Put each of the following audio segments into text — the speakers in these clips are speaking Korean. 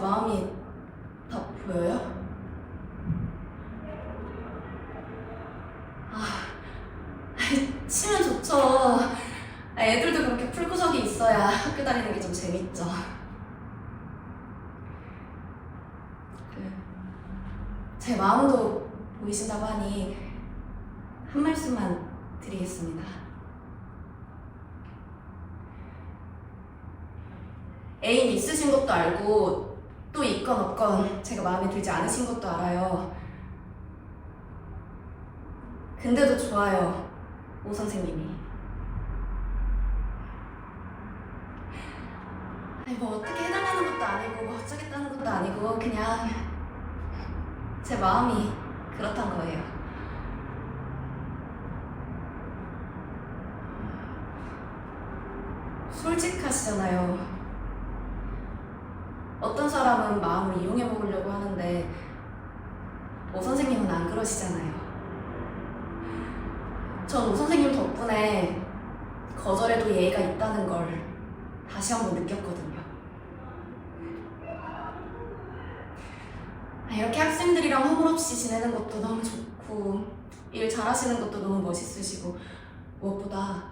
마음이 다 보여요? 아, 치면 좋죠. 아, 애들도 그렇게 풀구석이 있어야 학교 다니는 게 좀 재밌죠. 그, 제 마음도 보이신다고 하니 한 말씀만 드리겠습니다. 애인 있으신 것도 알고 또 있건 없건 제가 마음에 들지 않으신 것도 알아요. 근데도 좋아요, 오 선생님이. 아니 뭐 어떻게 해달라는 것도 아니고 뭐 어쩌겠다는 것도 아니고 그냥 제 마음이 그렇단 거예요. 솔직하시잖아요. 사람은 마음을 이용해 먹으려고 하는데 오 선생님은 안 그러시잖아요. 전 오 선생님 덕분에 거절에도 예의가 있다는 걸 다시 한번 느꼈거든요. 아, 이렇게 학생들이랑 허물없이 지내는 것도 너무 좋고 일 잘하시는 것도 너무 멋있으시고 무엇보다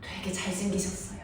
되게 잘생기셨어요.